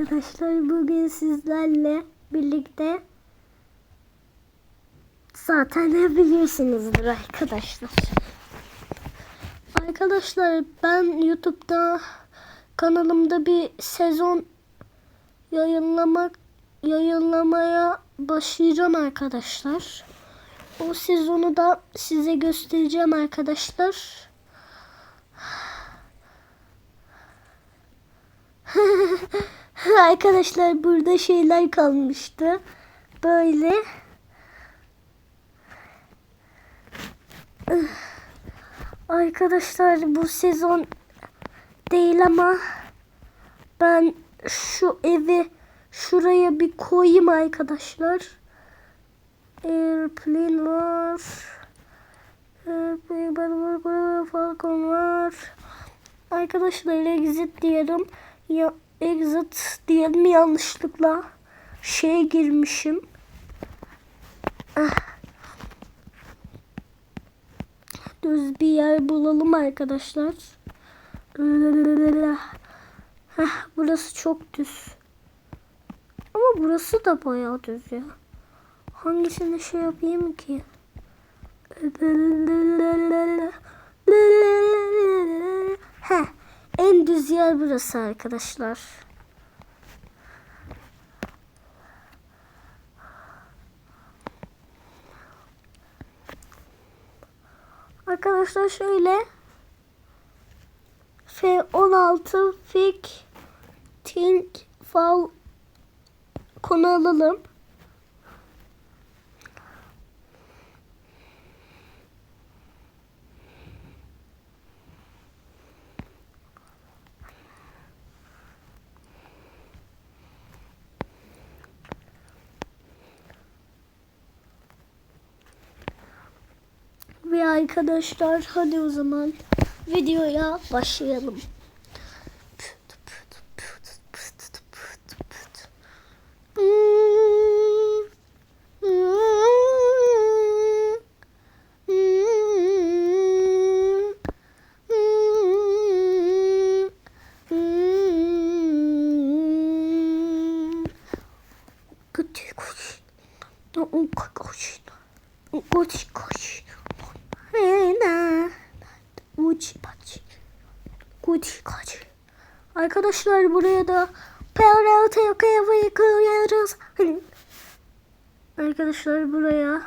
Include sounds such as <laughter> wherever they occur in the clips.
arkadaşlar bugün sizlerle birlikte zaten ne biliyorsunuzdur arkadaşlar. Arkadaşlar ben YouTube'da kanalımda bir sezon yayınlamak yayınlamaya başlayacağım arkadaşlar. O sezonu da size göstereceğim arkadaşlar. <laughs> Arkadaşlar burada şeyler kalmıştı. Böyle. <sighs> Arkadaşlar bu sezon değil ama ben şu evi şuraya bir koyayım arkadaşlar. Airplane var. Airplane var. Falcon var. Arkadaşlar exit diyelim. Ya exit diyelim yanlışlıkla şeye girmişim. Ah. Düz bir yer bulalım arkadaşlar. Heh, burası çok düz. Ama burası da bayağı düz ya. Hangisini şey yapayım ki? Heh, en düz yer burası arkadaşlar. Arkadaşlar şöyle F16 Fig Think Fal konu alalım. Ve arkadaşlar hadi o zaman videoya başlayalım. Koş. Koş. Koş koş. Uç paç. Kuç kaç. Arkadaşlar buraya da Paralel koyuyoruz. <laughs> Arkadaşlar buraya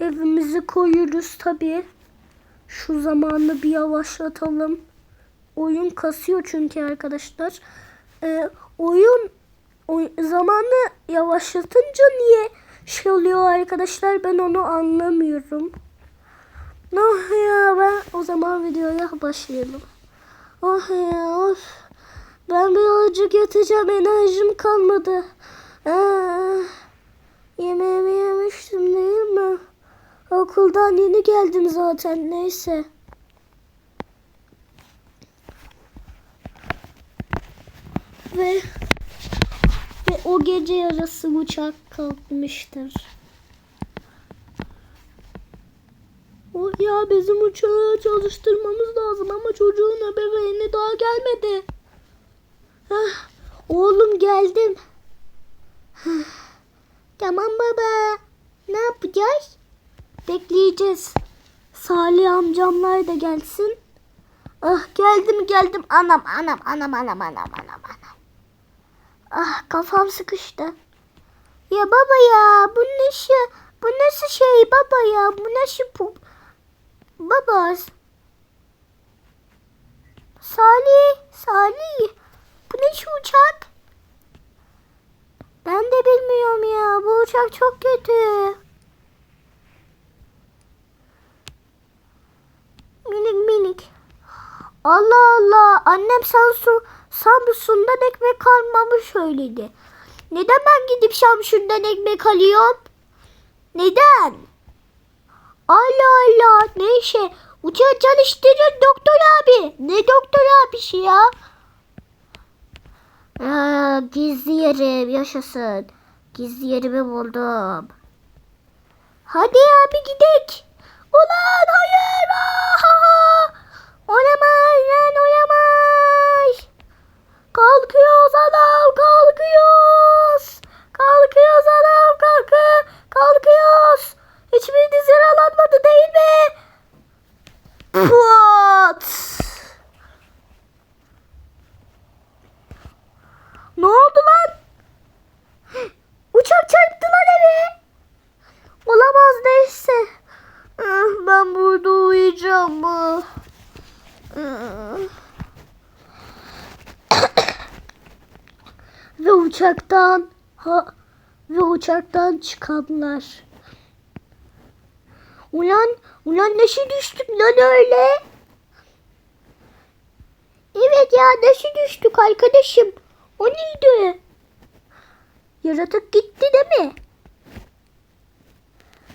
evimizi koyuyoruz tabi. Şu zamanı bir yavaşlatalım. Oyun kasıyor çünkü arkadaşlar. Ee, oyun oy, zamanı yavaşlatınca niye şey oluyor arkadaşlar ben onu anlamıyorum. Oh ya ben o zaman videoya başlayalım. Oh ya of. Ben birazcık yatacağım enerjim kalmadı. Aa, yemeğimi yemiştim değil mi? Okuldan yeni geldim zaten neyse. Ve ve o gece yarısı uçak kalkmıştır. Ya bizim uçağı çalıştırmamız lazım ama çocuğun ebeveyni daha gelmedi. Ah, oğlum geldim. tamam baba. Ne yapacağız? Bekleyeceğiz. Salih amcamlar da gelsin. Ah geldim geldim. Anam anam anam anam anam anam anam. Ah kafam sıkıştı. Ya baba ya bu ne şey? Bu nasıl şey baba ya? Bu nasıl bu? Baba. Salih, Salih. Bu ne şu uçak? Ben de bilmiyorum ya. Bu uçak çok kötü. Minik minik. Allah Allah. Annem Samsun, Samsun'dan ekmek almamı söyledi. Neden ben gidip Samsun'dan ekmek alıyorum? Neden? Allah Allah ne işe? Uçağı çalıştırın doktor abi. Ne doktor abisi ya? Aa, gizli yerim yaşasın. Gizli yerimi buldum. Hadi abi gidek. Ulan hayır. Aa! Olamaz lan olamaz. Kalkıyoruz adam kalkıyoruz. Kalkıyoruz adam kalkı kalkıyoruz. Hiçbiriniz yaralanmadı değil mi? What? Ne oldu lan? Uçak çarptı lan eve. Olamaz neyse. Eh, ben burada uyuyacağım. Eh. ve uçaktan ha, ve uçaktan çıkanlar. Ulan, ulan nasıl düştük lan öyle? Evet ya nasıl düştük arkadaşım? O neydi? Yaratık gitti değil mi?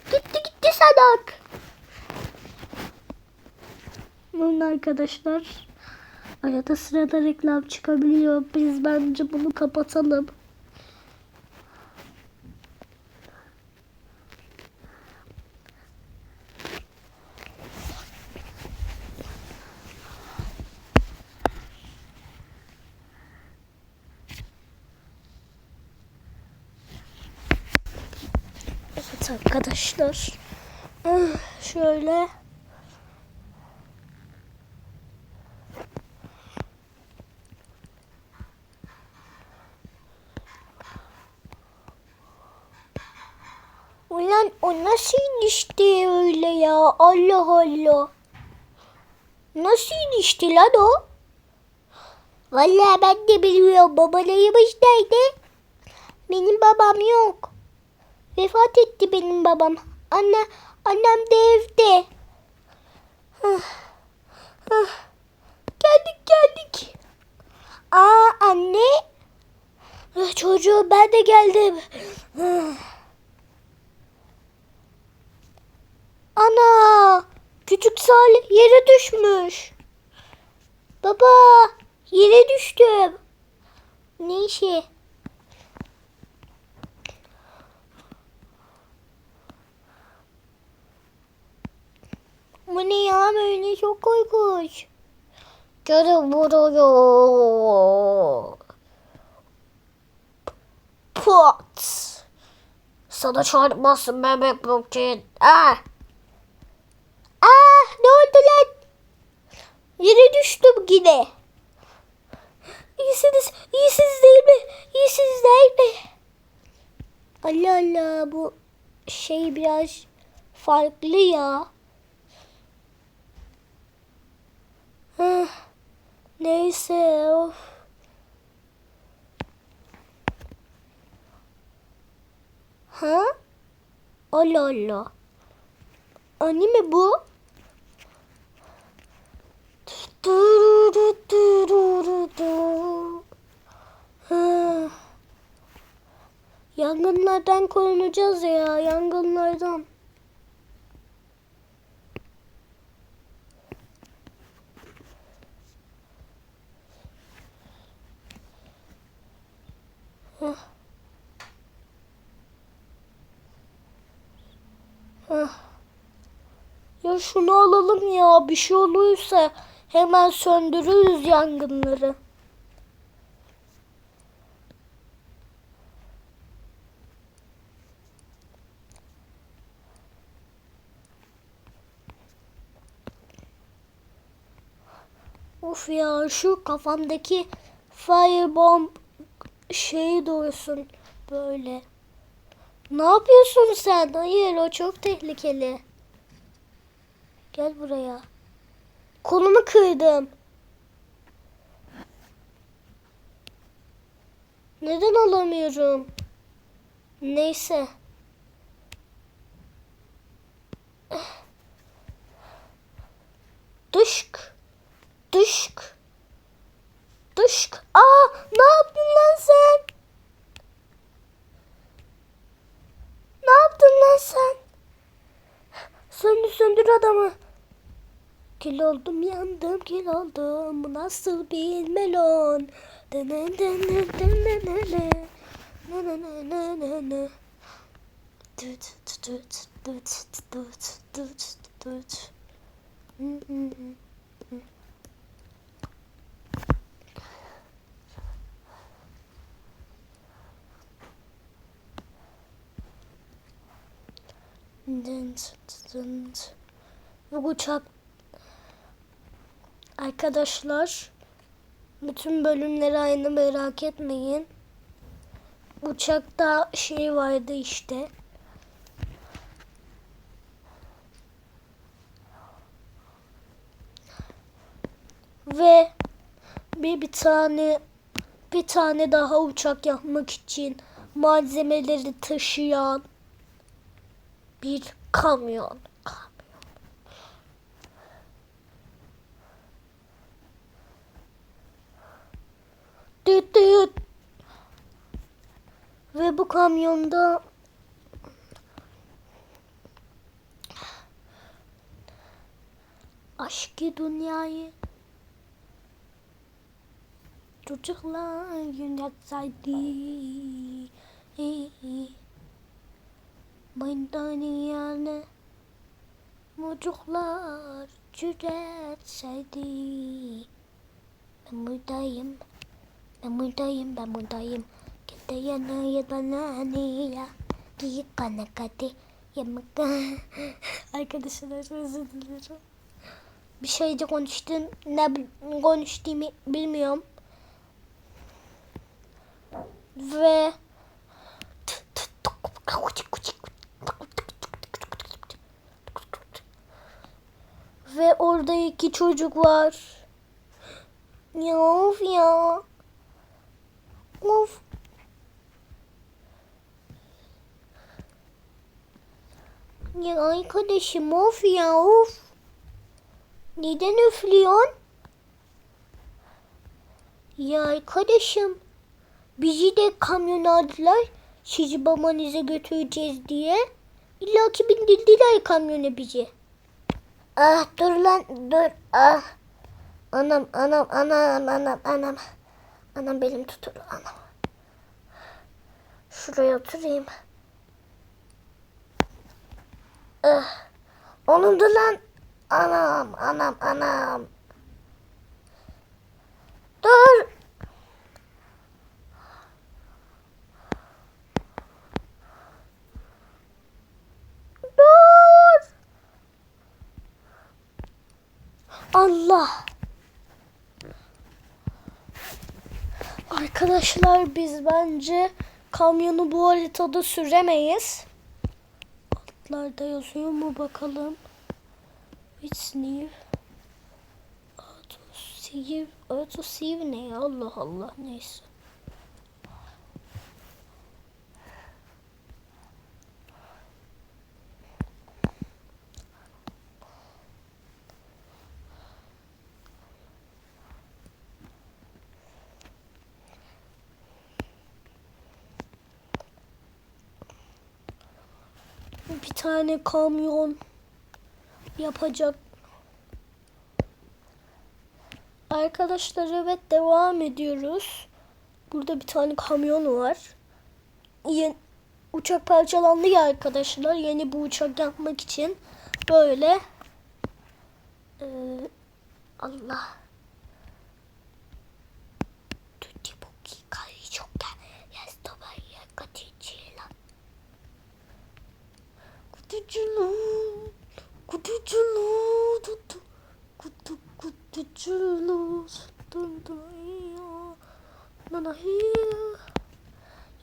Gitti gitti Sadak. Bunun arkadaşlar arada sırada reklam çıkabiliyor. Biz bence bunu kapatalım. Evet arkadaşlar. Ah, Şöyle. Ulan o nasıl inişti öyle ya? Allah Allah. Nasıl inişti lan o? Vallahi ben de bilmiyorum. Babalarımız nerede? Benim babam yok. Vefat etti benim babam. Anne, annem de evde. Geldik geldik. Aa anne. Çocuğum ben de geldim. Ana! Küçük Salih yere düşmüş. Baba yere düştüm. Ne işi? Bu ne ya böyle çok korkunç. Canım vuruyor. Pot. Sana çarpmasın bebek Bukçin. Ah. Ah ne oldu lan? Yere düştüm yine. İyisiniz, iyisiniz değil mi? İyisiniz değil mi? Allah Allah bu şey biraz farklı ya. Heh, neyse of. Ha? Allah Allah. Anime bu. Yangınlardan korunacağız ya, yangınlardan. Ya şunu alalım ya. Bir şey olursa hemen söndürürüz yangınları. Of ya şu kafamdaki firebomb şeyi doğrusun böyle. Ne yapıyorsun sen? Hayır o çok tehlikeli. Gel buraya. Kolumu kırdım. Neden alamıyorum? Neyse. Dışk. Dışk. Dışk. Aa ne yaptın lan sen? Ne yaptın lan sen? Söndür adamı. Kil oldum yandım kil oldum. Bu nasıl bir melon? Dene dın. Bu uçak Arkadaşlar bütün bölümleri aynı merak etmeyin. Uçakta şey vardı işte. Ve bir bir tane Bir tane daha uçak yapmak için malzemeleri taşıyan bir kamyon. Kamyon. Düt düt. Ve bu kamyonda aşkı dünyayı çocuklar yönetseydi ben dünyayı çocuklar cüretseydi ben buradayım ben buradayım ben buradayım Kita yana yalananiya Giyik kana kati Yamaka Arkadaşlar özür dilerim. Bir şeyde konuştum. Ne konuştuğumu bilmiyorum. Ve ve orada iki çocuk var. Ya of ya. Of. Ya arkadaşım of ya of. Neden üflüyorsun? Ya arkadaşım. Bizi de kamyona aldılar. Sizi babanıza götüreceğiz diye. İlla ki bindirdiler kamyona bizi. Ah dur lan dur ah. Anam anam anam anam anam. Anam belim tutuldu anam. Şuraya oturayım. Ah. Onun da lan. Anam anam anam. Dur. Allah. Arkadaşlar biz bence kamyonu bu haritada süremeyiz. Altlarda yazıyor mu bakalım. It's new. Auto save. Auto save ne? Allah Allah neyse. Bir tane kamyon yapacak. Arkadaşlar evet devam ediyoruz. Burada bir tane kamyon var. Yeni, uçak parçalandı ya arkadaşlar. Yeni bu uçak yapmak için böyle Ee, Allah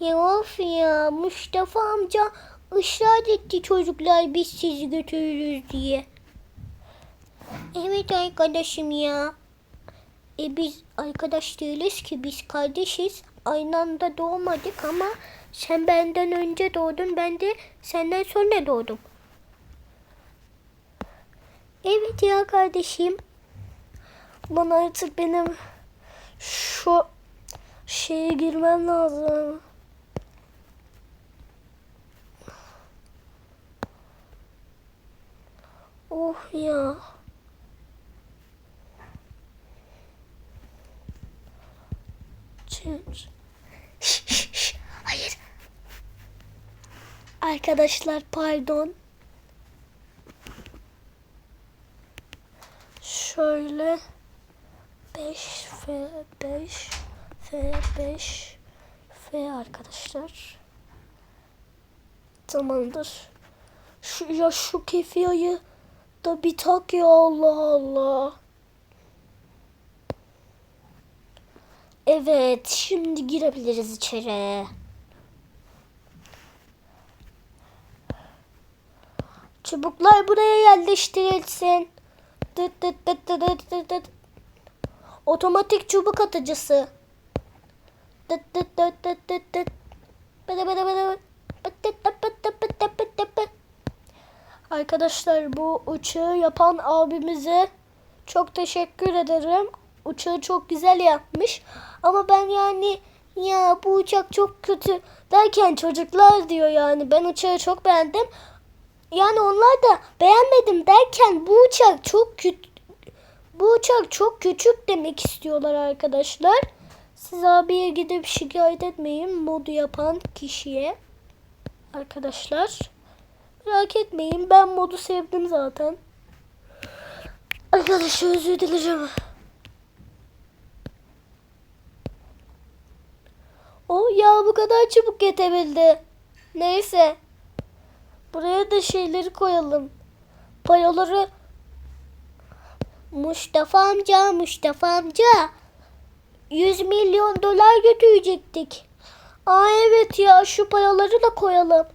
ya of ya Mustafa amca ısrar etti çocuklar biz sizi götürürüz diye. Evet arkadaşım ya. E biz arkadaş değiliz ki biz kardeşiz. Aynı anda doğmadık ama sen benden önce doğdun ben de senden sonra doğdum. Evet ya kardeşim. Bana artık benim şu şeye girmem lazım. Oh ya. Change. <laughs> Hayır. Arkadaşlar pardon. Şöyle 5 F 5 F 5 F arkadaşlar. Tamamdır. Şu ya şu kefiyayı da bir tak ya Allah Allah. Evet, şimdi girebiliriz içeri. Çubuklar buraya yerleştirilsin. Otomatik çubuk atıcısı. Arkadaşlar bu uçağı yapan abimize çok teşekkür ederim. Uçağı çok güzel yapmış. Ama ben yani ya bu uçak çok kötü derken çocuklar diyor yani. Ben uçağı çok beğendim. Yani onlar da beğenmedim derken bu uçak çok kötü. Bu uçak çok küçük demek istiyorlar arkadaşlar. Siz abiye gidip şikayet etmeyin modu yapan kişiye. Arkadaşlar. Merak etmeyin ben modu sevdim zaten. Arkadaşlar özür dilerim. O ya bu kadar çabuk yetebildi. Neyse. Buraya da şeyleri koyalım. Payoları Mustafa amca, Mustafa amca. 100 milyon dolar götürecektik. Aa evet ya şu paraları da koyalım.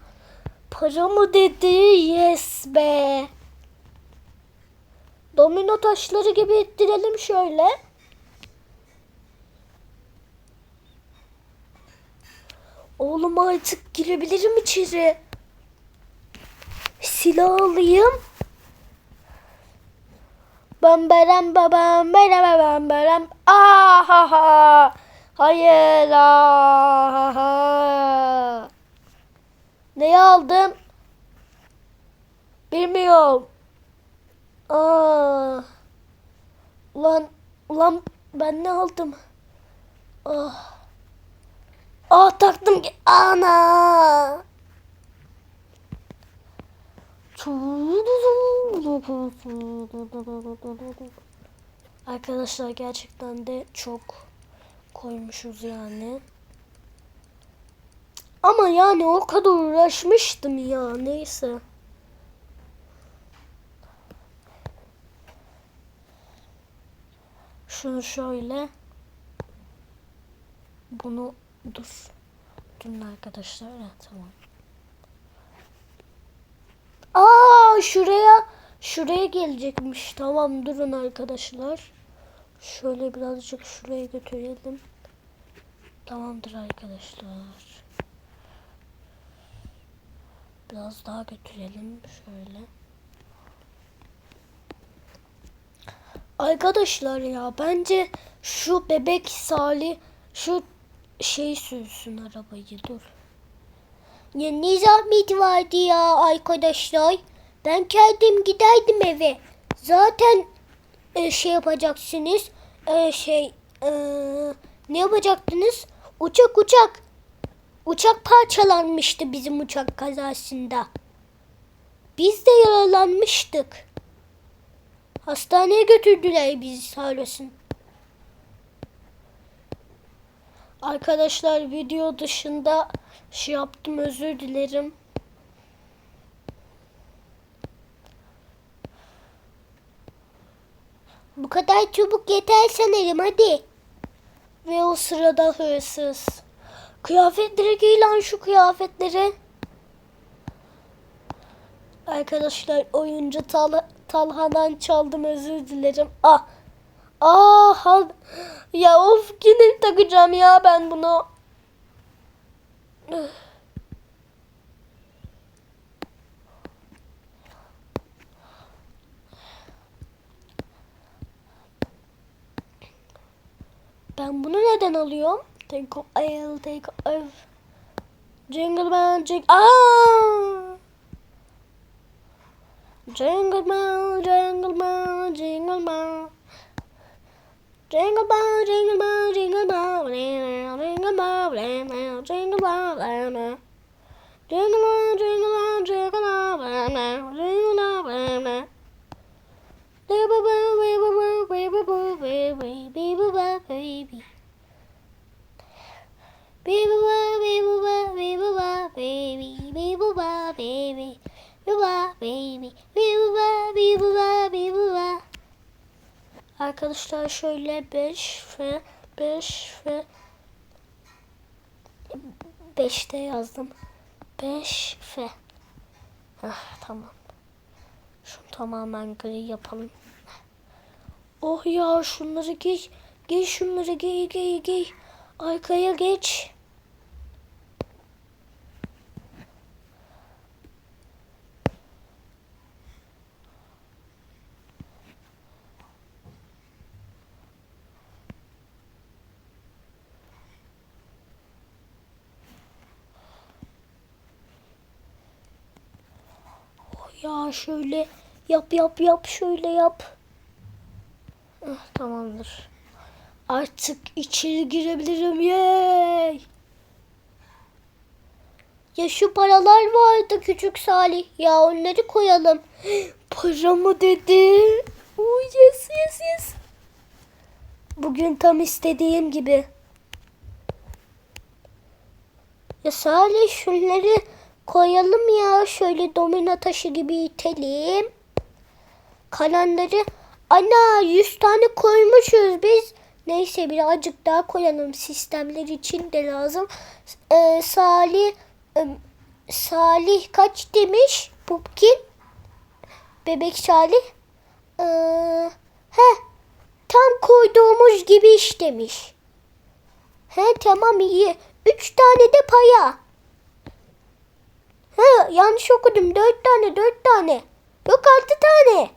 Para mı dedi? Yes be. Domino taşları gibi ittirelim şöyle. Oğlum artık girebilirim içeri. Silah alayım. Bam baram babam baram bam baram. Ahaha. Hayır. Ahaha. Neyi aldım? Bilmiyorum. Aa. Ulan, ulan ben ne aldım? Ah. Ah taktım. Ana. Arkadaşlar gerçekten de çok koymuşuz yani. Ama yani o kadar uğraşmıştım ya neyse. Şunu şöyle. Bunu dur. Durun arkadaşlar. Ha, tamam. Aa şuraya şuraya gelecekmiş. Tamam durun arkadaşlar. Şöyle birazcık şuraya götürelim. Tamamdır arkadaşlar. Biraz daha götürelim şöyle. Arkadaşlar ya bence şu bebek Salih şu şey sürsün arabayı dur. Ya ne zahmet vardı ya arkadaşlar. Ben kendim giderdim eve. Zaten e, şey yapacaksınız. E, şey e, ne yapacaktınız? Uçak uçak. Uçak parçalanmıştı bizim uçak kazasında. Biz de yaralanmıştık. Hastaneye götürdüler bizi sağ olasın. Arkadaşlar video dışında şey yaptım özür dilerim. Bu kadar çabuk yeter sanırım hadi. Ve o sırada hırsız. Kıyafetleri giy lan şu kıyafetleri. Arkadaşlar oyuncu Tal Talha'dan çaldım özür dilerim. Ah. Ah. Ya of yine takacağım ya ben bunu. Ben bunu neden alıyorum? Take off, I'll take off. Jingle bell, jingle... Aa! Jingle bell, jingle bell, jingle bell. Jingle bell, jingle bell, jingle bell, jingle bell, jingle bell, jingle bell, jingle bell. Jingle bell, jingle bell, jingle bell, jingle bell, jingle bell. Jingle bell, jingle bell, jingle bell, jingle bell, baby. Beeble bell, beeble bell, beeble bell, baby. Beeble bell, baby. Beeble bell, baby. Beeble bell, beeble bell, beeble bell. Arkadaşlar şöyle 5 ve 5 ve 5'te yazdım. 5 ve ah, tamam. Şunu tamamen gri yapalım. Oh ya şunları giy. Giy şunları giy giy giy. Arkaya geç. Ya şöyle yap yap yap şöyle yap. Eh, tamamdır. Artık içeri girebilirim. Yay! Ya şu paralar vardı küçük Salih. Ya onları koyalım. Para mı dedi? Oh yes yes yes. Bugün tam istediğim gibi. Ya Salih şunları koyalım ya. Şöyle domino taşı gibi itelim. Kalanları ana 100 tane koymuşuz biz. Neyse birazcık daha koyalım. Sistemler için de lazım. Ee, Salih e, Salih kaç demiş? Pupkin. Bebek Salih. Ee, he tam koyduğumuz gibi iş demiş. He tamam iyi. Üç tane de paya. He yanlış okudum. Dört tane dört tane. Yok altı tane.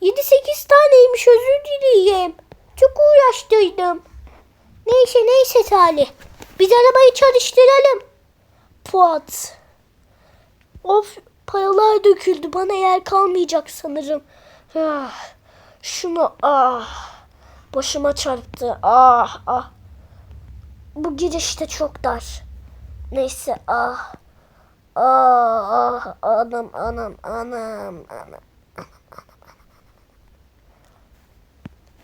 Yedi sekiz taneymiş özür dileyeyim. Çok uğraştırdım. Neyse neyse Salih. Biz arabayı çalıştıralım. Fuat. Of paralar döküldü. Bana yer kalmayacak sanırım. Ah, şunu ah. Başıma çarptı. Ah ah. Bu giriş de çok dar. Neyse ah. Ah ah anam anam anam anam.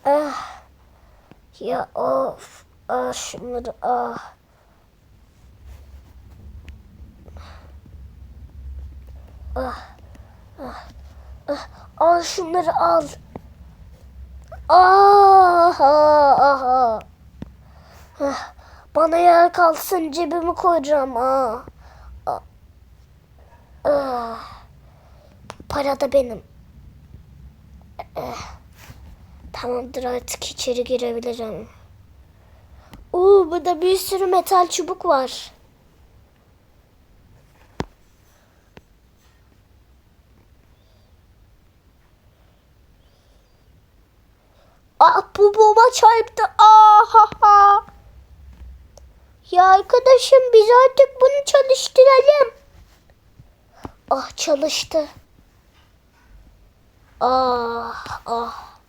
Ah. Ya of. Ah şunları ah. Ah. Ah. Ah. Al şunları al. Ah, ah, ah, ah. Bana yer kalsın cebimi koyacağım. Ah. Para da benim. Eh. Tamamdır artık içeri girebilirim. Oo burada bir sürü metal çubuk var. Ah bu bomba çarptı. Ah ha ha. Ya arkadaşım biz artık bunu çalıştıralım. Ah çalıştı. Ah ah.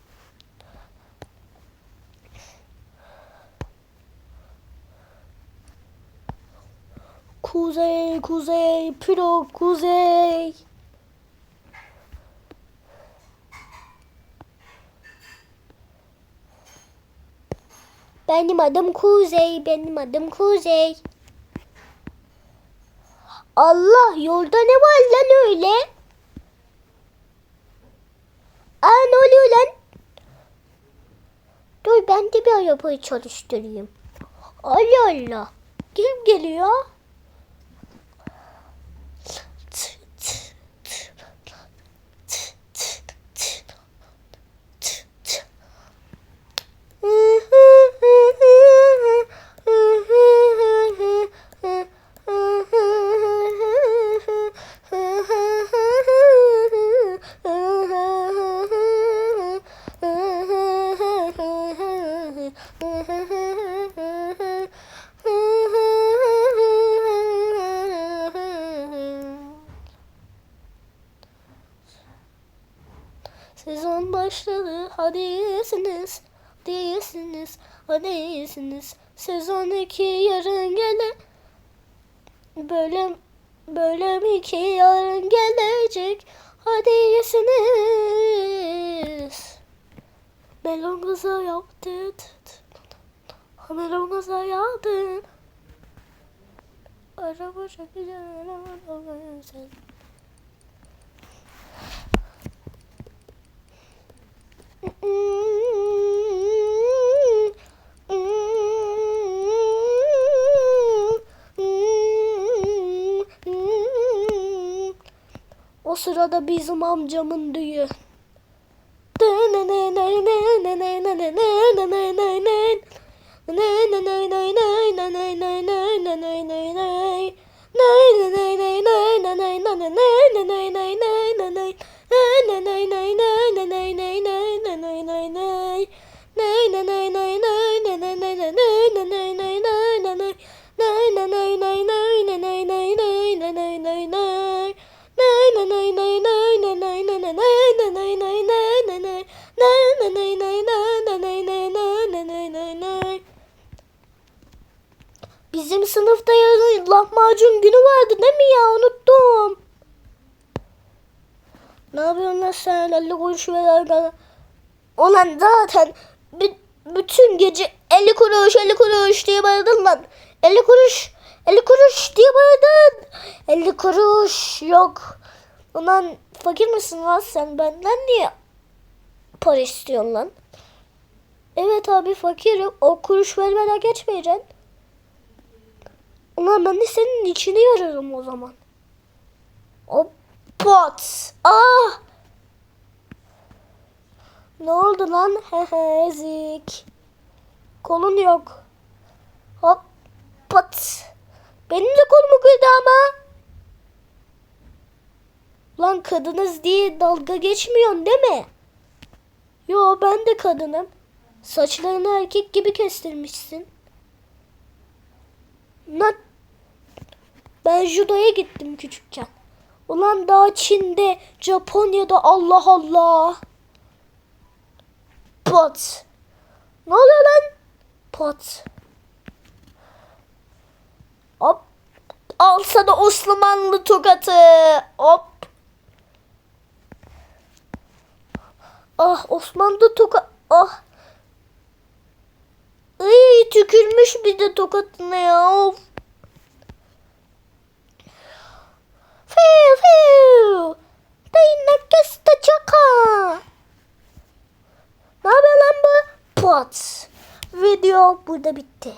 Kuzey, kuzey, piro, kuzey. Benim adım Kuzey, benim adım Kuzey. Allah yolda ne var lan öyle? Aa ne oluyor lan? Dur ben de bir arabayı çalıştırayım. Allah Allah. Kim geliyor? Sezon başladı. Hadi iyisiniz. Hadi iyisiniz. Hadi iyisiniz. Sezon 2 yarın gele. Bölüm bölüm 2 yarın gelecek. Hadi iyisiniz. Melon gaza yaptı. Melon gaza yaptı. Araba güzel. Araba güzel. Sırada bizim amcamın düğü. sınıfta yarın lahmacun günü vardı değil mi ya? Unuttum. Ne yapıyorsun lan sen? Elle konuşuyorlar bana. Ulan zaten bütün gece 50 kuruş 50 kuruş diye bağırdın lan. 50 kuruş 50 kuruş diye bağırdın. 50 kuruş yok. Ulan fakir misin lan sen benden niye para istiyorsun lan? Evet abi fakirim. O kuruş vermeden geçmeyeceksin. Ulan ben de senin içini yararım o zaman. O pot. Ah! Ne oldu lan? Hehe <laughs> ezik. Kolun yok. Hop. Pat. Benim de kolumu kırdı ama. Lan kadınız diye dalga geçmiyorsun değil mi? Yo ben de kadınım. Saçlarını erkek gibi kestirmişsin. Lan ben judoya gittim küçükken. Ulan daha Çin'de, Japonya'da Allah Allah. Pat. Ne oluyor lan? Pat. Hop. Al sana Osmanlı tokatı. Hop. Ah Osmanlı tokat. Ah. Iy tükürmüş bir de tokatına ya. Of. Fiu fiu. Dayına kesti çaka. Ne haber lan bu? Pot. Video burada bitti.